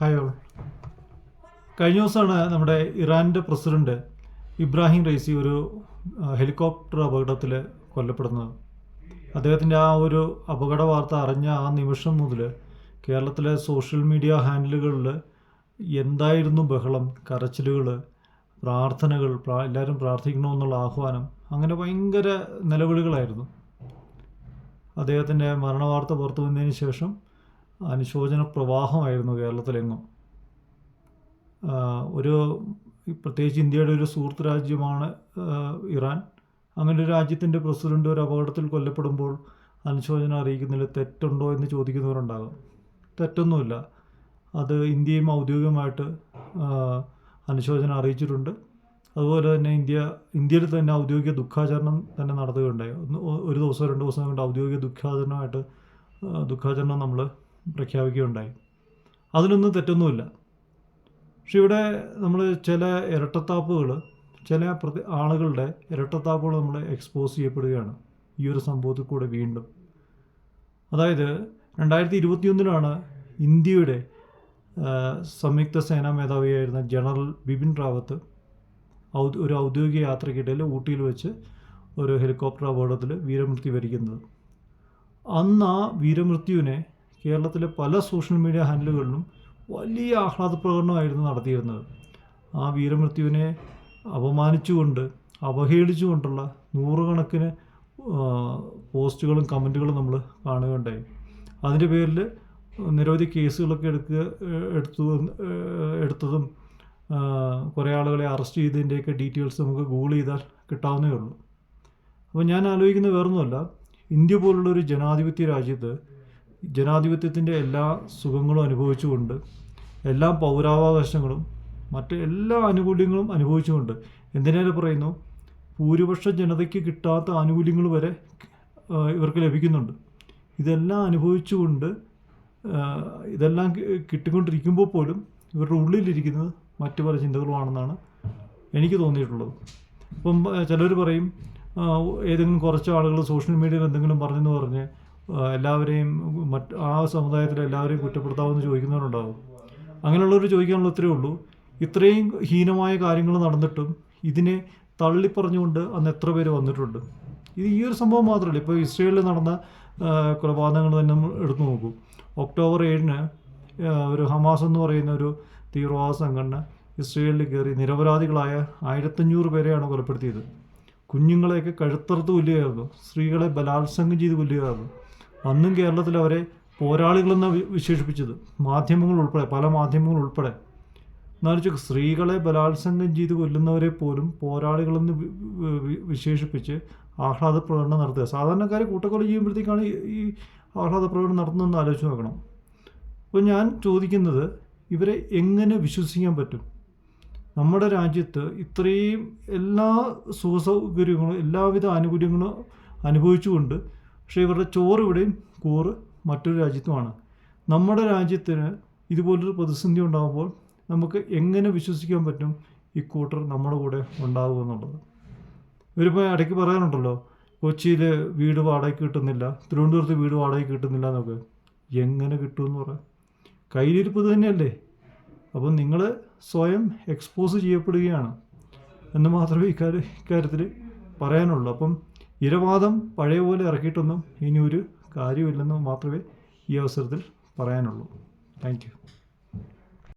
Hi കഴിഞ്ഞ ദിവസമാണ് നമ്മുടെ ഇറാന്റെ പ്രസിഡന്റ് ഇബ്രാഹിം റൈസി ഒരു ഹെലികോപ്റ്റർ അപകടത്തിൽ കൊല്ലപ്പെടുന്നത്. അദ്ദേഹത്തിന്റെ ആ ഒരു അപകട വാർത്ത അറിഞ്ഞ ആ നിമിഷം മുതൽ കേരളത്തിലെ സോഷ്യൽ മീഡിയ ഹാൻഡിലുകളിൽ എന്തായിരുന്നു ബഹളം കരച്ചിലുകൾ പ്രാർത്ഥനകൾ പ്രാ എല്ലാവരും പ്രാർത്ഥിക്കണമെന്നുള്ള ആഹ്വാനം അങ്ങനെ ഭയങ്കര നിലവിളികളായിരുന്നു. അദ്ദേഹത്തിന്റെ മരണവാർത്ത പുറത്തു വന്നതിന് ശേഷം അനുശോചന പ്രവാഹമായിരുന്നു കേരളത്തിലെങ്ങും ഒരു പ്രത്യേകിച്ച് ഇന്ത്യയുടെ ഒരു സുഹൃത്ത് രാജ്യമാണ് ഇറാൻ. അങ്ങനെ ഒരു രാജ്യത്തിന്റെ പ്രസിഡന്റ് ഒരു അപകടത്തിൽ കൊല്ലപ്പെടുമ്പോൾ അനുശോചനം അറിയിക്കുന്നതിൽ തെറ്റുണ്ടോ എന്ന് ചോദിക്കുന്നവരുണ്ടാകും. തെറ്റൊന്നുമില്ല. അത് ഇന്ത്യയും ഔദ്യോഗികമായിട്ട് അനുശോചനം അറിയിച്ചിട്ടുണ്ട്. അതുപോലെ തന്നെ ഇന്ത്യ ഇന്ത്യയിൽ തന്നെ ഔദ്യോഗിക ദുഃഖാചരണം തന്നെ നടത്തുകയുണ്ടായി. ഒരു ദിവസം രണ്ട് ദിവസം കൊണ്ട് ഔദ്യോഗിക ദുഃഖാചരണമായിട്ട് ദുഃഖാചരണം നമ്മൾ പ്രഖ്യാപിക്കുകയുണ്ടായി. അതിനൊന്നും തെറ്റൊന്നുമില്ല. പക്ഷെ ഇവിടെ നമ്മൾ ചില ഇരട്ടത്താപ്പുകൾ ചില പ്രതി ആളുകളുടെ ഇരട്ടത്താപ്പുകൾ നമ്മൾ എക്സ്പോസ് ചെയ്യപ്പെടുകയാണ് ഈ ഒരു സംഭവത്തിൽ കൂടെ വീണ്ടും. അതായത് രണ്ടായിരത്തി ഇരുപത്തിയൊന്നിലാണ് ഇന്ത്യയുടെ സംയുക്ത സേനാ മേധാവിയായിരുന്ന ജനറൽ ബിപിൻ റാവത്ത് ഒരു ഔദ്യോഗിക യാത്രക്കിടയിൽ ഊട്ടിയിൽ വെച്ച് ഒരു ഹെലികോപ്റ്റർ അപകടത്തിൽ വീരമൃത്യു വരിക്കുന്നത്. അന്ന് ആ വീരമൃത്യുവിനെ കേരളത്തിലെ പല സോഷ്യൽ മീഡിയ ഹാൻഡിലുകളിലും വലിയ ആഹ്ലാദ പ്രകടനമായിരുന്നു നടത്തിയിരുന്നത്. ആ വീരമൃത്യുവിനെ അപമാനിച്ചുകൊണ്ട് അവഹേളിച്ചുകൊണ്ടുള്ള നൂറുകണക്കിന് പോസ്റ്റുകളും കമന്റുകളും നമ്മൾ കാണുകയുണ്ടായി. അതിന്റെ പേരിൽ നിരവധി കേസുകളൊക്കെ എടുക്കുക എടുത്തു എടുത്തതും കുറേ ആളുകളെ അറസ്റ്റ് ചെയ്തതിന്റെയൊക്കെ ഡീറ്റെയിൽസ് നമുക്ക് ഗൂഗിൾ ചെയ്താൽ കിട്ടാവുന്നേ ഉള്ളൂ. അപ്പോൾ ഞാൻ ആലോചിക്കുന്നത് വേറൊന്നുമല്ല. ഇന്ത്യ പോലുള്ളൊരു ജനാധിപത്യ രാജ്യത്ത് ജനാധിപത്യത്തിന്റെ എല്ലാ സുഖങ്ങളും അനുഭവിച്ചുകൊണ്ട് എല്ലാ പൗരാവകാശങ്ങളും മറ്റ് എല്ലാ ആനുകൂല്യങ്ങളും അനുഭവിച്ചുകൊണ്ട് എന്തിനേറെ പറയുന്നു? ഭൂരിപക്ഷ ജനതയ്ക്ക് കിട്ടാത്ത ആനുകൂല്യങ്ങൾ വരെ ഇവർക്ക് ലഭിക്കുന്നുണ്ട്. ഇതെല്ലാം അനുഭവിച്ചുകൊണ്ട് ഇതെല്ലാം കിട്ടിക്കൊണ്ടിരിക്കുമ്പോൾ പോലും ഇവരുടെ ഉള്ളിലിരിക്കുന്നത് മറ്റു പല ചിന്തകളുമാണെന്നാണ് എനിക്ക് തോന്നിയിട്ടുള്ളത്. ഇപ്പം ചിലർ പറയും ഏതെങ്കിലും കുറച്ച് ആളുകൾ സോഷ്യൽ മീഡിയയിൽ എന്തെങ്കിലും പറഞ്ഞെന്ന് പറഞ്ഞ് എല്ലാവരെയും മറ്റ് ആ സമുദായത്തിലെ എല്ലാവരെയും കുറ്റപ്പെടുത്താമെന്ന് ചോദിക്കുന്നവരുണ്ടാവും. അങ്ങനെയുള്ളവർ ചോദിക്കാനുള്ള ഉത്തരവേ ഉള്ളൂ. ഇത്രയും ഹീനമായ കാര്യങ്ങൾ നടന്നിട്ടും ഇതിനെ തള്ളിപ്പറഞ്ഞുകൊണ്ട് അന്ന് എത്ര പേര് വന്നിട്ടുണ്ട്. ഇത് ഈ ഒരു സംഭവം മാത്രമല്ല. ഇപ്പോൾ ഇസ്രയേലിൽ നടന്ന കൊലപാതകങ്ങൾ തന്നെ എടുത്തു നോക്കും. ഒക്ടോബർ ഏഴിന് ഒരു ഹമാസ് എന്ന് പറയുന്ന ഒരു തീവ്രവാദ സംഘടന ഇസ്രയേലിൽ കയറി നിരപരാധികളായ ആയിരത്തഞ്ഞൂറ് പേരെയാണ് കൊലപ്പെടുത്തിയത്. കുഞ്ഞുങ്ങളെയൊക്കെ കഴുത്തറുത്ത് കൊല്ലുകയായിരുന്നു. സ്ത്രീകളെ ബലാത്സംഗം ചെയ്ത് കൊല്ലുകയായിരുന്നു. അന്നും കേരളത്തിൽ അവരെ പോരാളികളെന്ന് വിശേഷിപ്പിച്ചത്. മാധ്യമങ്ങൾ ഉൾപ്പെടെ പല മാധ്യമങ്ങൾ ഉൾപ്പെടെ. എന്നാലും സ്ത്രീകളെ ബലാത്സംഗം ചെയ്ത് കൊല്ലുന്നവരെ പോലും പോരാളികളെന്ന് വിശേഷിപ്പിച്ച് ആഹ്ലാദ പ്രകടനം നടത്തുക. സാധാരണക്കാരെ കൂട്ടക്കൊല ചെയ്യുമ്പോഴത്തേക്കാണ് ഈ ആഹ്ലാദ പ്രകടനം നടത്തുന്നതെന്ന് ആലോചിച്ച് നോക്കണം. അപ്പോൾ ഞാൻ ചോദിക്കുന്നത് ഇവരെ എങ്ങനെ വിശ്വസിക്കാൻ പറ്റും? നമ്മുടെ രാജ്യത്ത് ഇത്രയും എല്ലാ സുഖസൗകര്യങ്ങളും എല്ലാവിധ ആനുകൂല്യങ്ങളും അനുഭവിച്ചുകൊണ്ട് പക്ഷേ ഇവരുടെ ചോറ് ഇവിടെയും കൂറ് മറ്റൊരു രാജ്യത്തുമാണ്. നമ്മുടെ രാജ്യത്തിന് ഇതുപോലൊരു പ്രതിസന്ധി ഉണ്ടാകുമ്പോൾ നമുക്ക് എങ്ങനെ വിശ്വസിക്കാൻ പറ്റും ഈ കൂട്ടർ നമ്മുടെ കൂടെ ഉണ്ടാകുമെന്നുള്ളത് ഇവരിപ്പോൾ ഇടയ്ക്ക് പറയാനുണ്ടല്ലോ കൊച്ചിയിൽ വീട് വാടകയ്ക്ക് കിട്ടുന്നില്ല തിരുവനന്തപുരത്ത് വീട് വാടകയ്ക്ക് കിട്ടുന്നില്ല എന്നൊക്കെ. എങ്ങനെ കിട്ടുമെന്ന് പറയാം കയ്യിലിരിപ്പ് തന്നെയല്ലേ? അപ്പം നിങ്ങൾ സ്വയം എക്സ്പോസ് ചെയ്യപ്പെടുകയാണ് എന്ന് മാത്രമേ ഇക്കാര്യ ഇക്കാര്യത്തിൽ പറയാനുള്ളൂ. അപ്പം ഇരവാദം പഴയ പോലെ ഇറക്കിയിട്ടൊന്നും ഇനി ഒരു കാര്യമില്ലെന്ന് മാത്രമേ ഈ അവസരത്തിൽ പറയാനുള്ളൂ. താങ്ക്